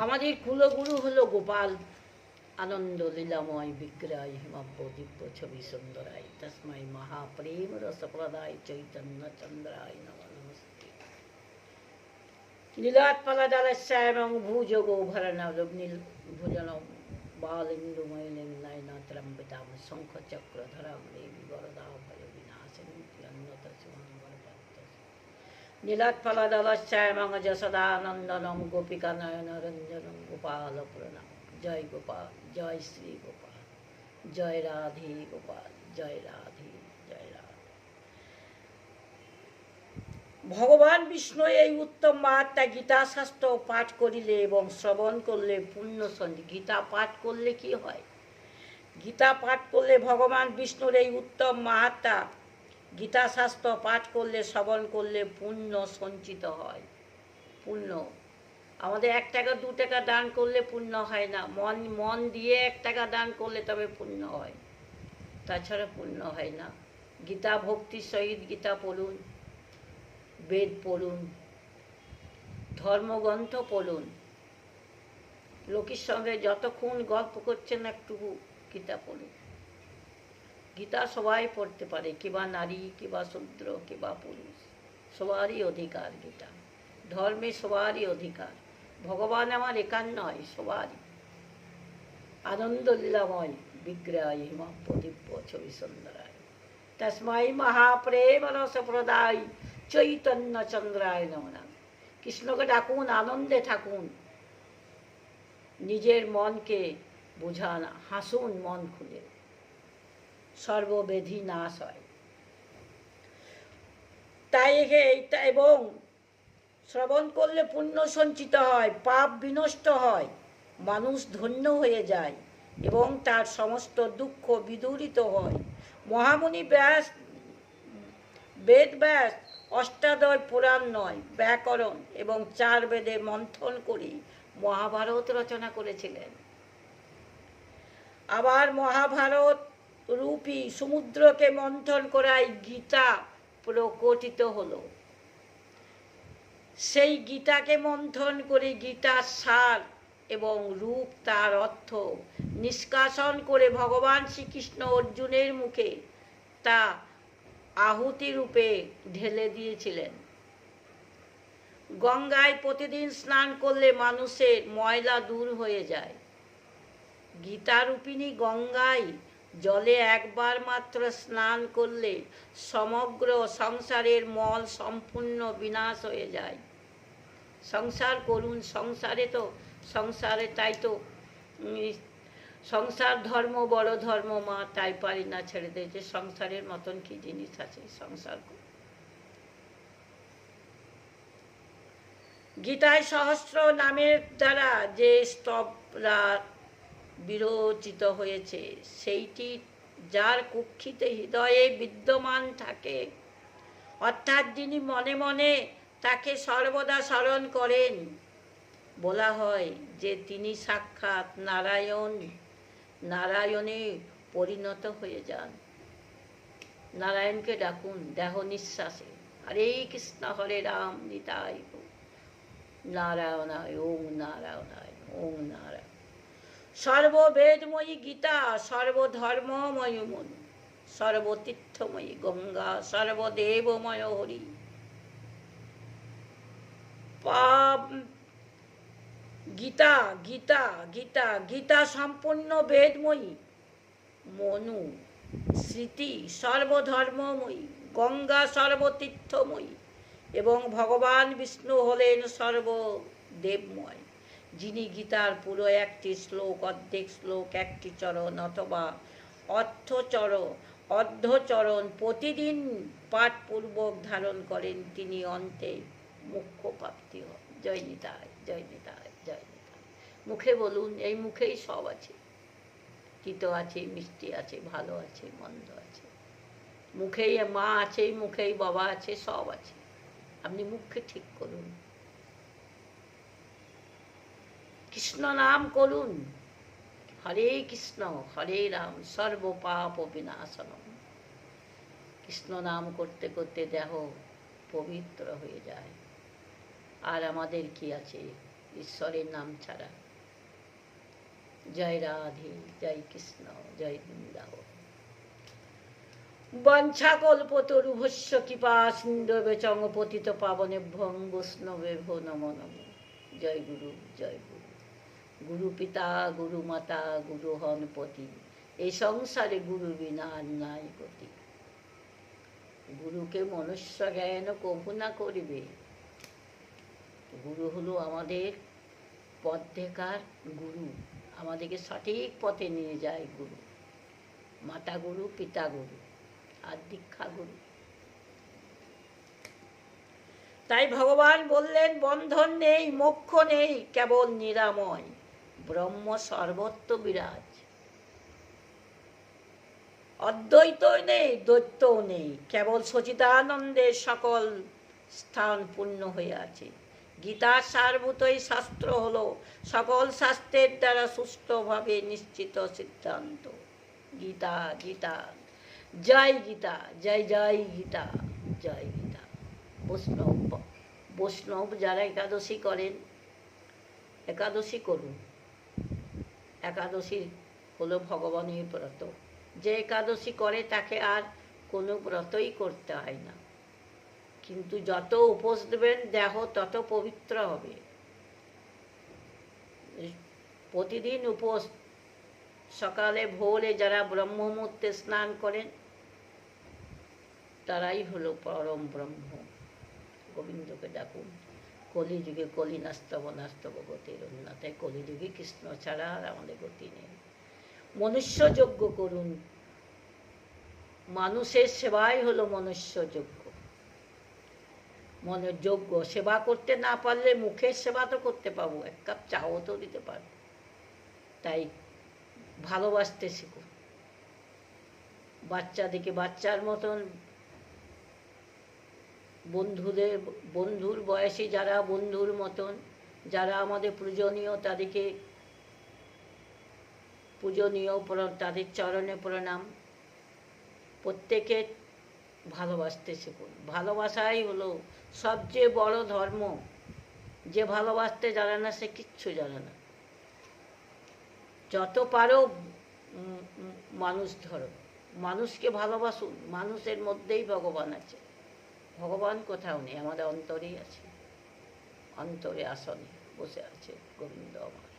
আমাদের কুলগুরু হলো গোপাল আনন্দ লীলাময় বিগ্রহ হিমাব্য দিব্য ছবি সুন্দরায় তস্মাই মহাপ্রেম রসপ্রদায় চৈতন্য চন্দ্রায় নম নমস্তে নীলাৎপলাদলস্যামং ভুজগ ভরণীল ভুজন বালিন্দুময় নয়নাত্রম্বিতাম শঙ্খ চক্রধরাম দেবী বরদা ভয় বিনাশিনী অন্যত নীলাৎফলদলশ্যামং যশদানন্দনম গোপিকা নয়ন রঞ্জনম গোপাল প্রণাম জয় গোপাল জয় শ্রী গোপাল জয় রাধে গোপাল জয় রাধে জয় রাধে ভগবান বিষ্ণু এই উত্তম মাহাত্মা গীতা শাস্ত্র পাঠ করিলে এবং শ্রবণ করলে পুণ্য সন্ধি। গীতা পাঠ করলে কি হয়? গীতা পাঠ করলে ভগবান বিষ্ণুর এই উত্তম মাহাত্মা গীতা শাস্ত্র পাঠ করলে, শ্রবণ করলে পুণ্য সঞ্চিত হয়। পুণ্য। আমাদের এক টাকা, দু টাকা দান করলে পুণ্য হয় না। মন মন দিয়ে এক টাকা দান করলে তবে পুণ্য হয়। তাছাড়া পুণ্য হয় না। গীতা ভক্তির সহিত গীতা পড়ুন, বেদ পড়ুন, ধর্মগ্রন্থ পড়ুন। লোকের সঙ্গে যতক্ষণ গল্প করছেন একটু গীতা পড়ুন। গীতা সবাই পড়তে পারে কিবা নারী কিবা শূদ্র কিবা পুরুষ সবারই অধিকার গীতা ধর্মে সবারই অধিকার ভগবান আমার একার নয় সবারই আনন্দ লীলাময় বিগ্রহায় হিমাপ্য দিব্য ছবি সুন্দরায় তস্মাই মহাপ্রেম রস প্রদায় চৈতন্য চন্দ্রায় নমনা কৃষ্ণকে ডাকুন আনন্দে থাকুন নিজের মনকে বোঝান হাসুন মন খুলে সর্ববেধি নাশ হয়। তাই এইটা এবং শ্রবণ করলে পুণ্য সঞ্চিত হয়, পাপ বিনষ্ট হয়, মানুষ ধন্য হয়ে যায় এবং তার সমস্ত দুঃখ বিদূরিত হয়। মহামুনি ব্যাস, বেদ ব্যাস অষ্টাদয় পুরাণ নয়, ব্যাকরণ এবং চার বেদে মন্থন করে মহাভারত রচনা করেছিলেন। আবার মহাভারত রূপী সমুদ্রকে মন্থন করাই গীতা প্রকটিত হলো। সেই গীতাকে মন্থন করে গীতার সার এবং রূপ তার অর্থ নিষ্কাশন করে ভগবান শ্রীকৃষ্ণ অর্জুনের মুখে তা আহুতি রূপে ঢেলে দিয়েছিলেন। গঙ্গায় প্রতিদিন স্নান করলে মানুষের ময়লা দূর হয়ে যায়। গীতারূপিণী গঙ্গায় জলে একবার মাত্র স্নান করলে সমগ্র সংসারের মল সম্পূর্ণ বিনাশ হয়ে যায় সংসার করুন, সংসারে তো, সংসারে তাই তো সংসার ধর্ম বড় ধর্ম, মা তাই পারি না ছেড়ে দিয়েছে সংসারের মতন কি জিনিস আছে, সংসার। গীতায় সহস্র নামের দ্বারা যে স্তবরা বিরচিত হয়েছে। সেইটি যার কুক্ষিতে হৃদয়ে বিদ্যমান থাকে। অর্থাৎ যিনি মনে মনে তাকে সর্বদা স্মরণ করেন, বলা হয় যে তিনি সাক্ষাৎ নারায়ণ, নারায়ণে পরিণত হয়ে যান। নারায়ণকে ডাকুন, দেহ নিঃশ্বাসে। হরে কৃষ্ণ, হরে রাম, নিতাই। নারায়ণায়, ওম নারায়ণায়, ওম নারায়ণ সর্ববেদময়ী গীতা, সর্বধর্মময় মন, সর্বতীর্থময়ী গঙ্গা, সর্বদেবময় হরি। গীতা গীতা গীতা গীতা সম্পূর্ণ বেদময়ী। মনু, স্মৃতি সর্বধর্মময়ী। গঙ্গা সর্বতীর্থময়ী। এবং ভগবান বিষ্ণু হলেন সর্বদেবময়। যিনি গীতার পুরো একটি শ্লোক, অর্ধেক শ্লোক, একটি চরণ অথবা অর্থচর অর্ধচরণ প্রতিদিন পাঠপূর্বক ধারণ করেন, তিনি অন্তে মুখ্য প্রাপ্তি হন জয় নিতায় জয় নিতায় জয় নিতায় মুখে বলুন, এই মুখেই সব আছে। তিতো আছে, মিষ্টি আছে, ভালো আছে, মন্দ আছে। মুখেই মা আছে, মুখেই বাবা আছে, সব আছে। আপনি মুখকে ঠিক করুন। কৃষ্ণ নাম করুন। হরে কৃষ্ণ, হরে রাম সর্ব পাপ বিনাশনম। কৃষ্ণ নাম করতে করতে দেহ পবিত্র হয়ে যায়। আর আমাদের কি আছে? ঈশ্বরের নাম ছাড়া। জয় রাধে, জয় কৃষ্ণ, জয় বৃন্দাবন। বঞ্ছাকল্পতরুভস্য কৃপা সিন্ধবে চং পতিত পাবনে ভং বৈষ্ণবে নম নম। জয় গুরু, জয় গুরু পিতা গুরু মাতা গুরু হন পতি এই সংসারে গুরু বিনা নাই গতি। গুরুকে মনুষ্য জ্ঞান কভু না করিবে। গুরু হলো আমাদের পথ দেখার গুরু। আমাদেরকে সঠিক পথে নিয়ে যায় গুরু। মাতা গুরু, পিতা গুরু, আর দীক্ষা গুরু। তাই ভগবান বললেন, বন্ধন নেই, মোক্ষ নেই, কেবল নিরাময়। ব্রহ্ম সর্বত্র বিরাজ। অদ্বৈত নেই দ্বৈতও নেই, কেবল সচিদানন্দের সকল স্থান পূর্ণ হয়ে আছে। গীতার সারভূতই শাস্ত্র হলো, সকল শাস্ত্রের দ্বারা সুষ্ঠুভাবে নিশ্চিত সিদ্ধান্ত। গীতা গীতা, জয় গীতা, জয় জয় গীতা জয় গীতা। বৈষ্ণব বৈষ্ণব যারা একাদশী করেন, একাদশী করুন। একাদশী হলো ভগবানের ব্রত। যে একাদশী করে তাকে আর কোনো ব্রতই করতে হয় না। কিন্তু যত উপোস দেবেন দেহ তত পবিত্র হবে। প্রতিদিন উপোস। সকালে ভোরে যারা ব্রহ্ম মুহূর্তে স্নান করেন, তারাই হলো পরম ব্রহ্ম। গোবিন্দকে ডাকুন। কলিযুগে কলি নাস্তব নাস্তব গতির উন্নতে কলিযুগে কৃষ্ণ ছাড়া আর আমাদের গতি নেই মনুষ্য যজ্ঞ করুন মানুষের সেবাই হলো মনুষ্য মনের যোগ্য সেবা করতে না পারলে মুখের সেবা তো করতে পাবো এক কাপ চাও তো দিতে পারব তাই ভালোবাসতে শিখুন বাচ্চাদেরকে বাচ্চার মতন বন্ধুদের, বন্ধুর বয়সী যারা, বন্ধুর মতন যারা আমাদের পূজনীয় তাদেরকে, পূজনীয় তাদের চরণে প্রণাম। প্রত্যেকে ভালোবাসতে শিখুন। ভালোবাসাই হলো সবচেয়ে বড় ধর্ম। যে ভালোবাসতে জানে না, সে কিচ্ছু জানে না। যত পারো মানুষ ধরো। মানুষকে ভালোবাসুন। মানুষের মধ্যেই ভগবান আছে। ভগবান কোথাও নেই আমাদের অন্তরেই আছে। অন্তরে আসনে বসে আছে গোবিন্দ আমার।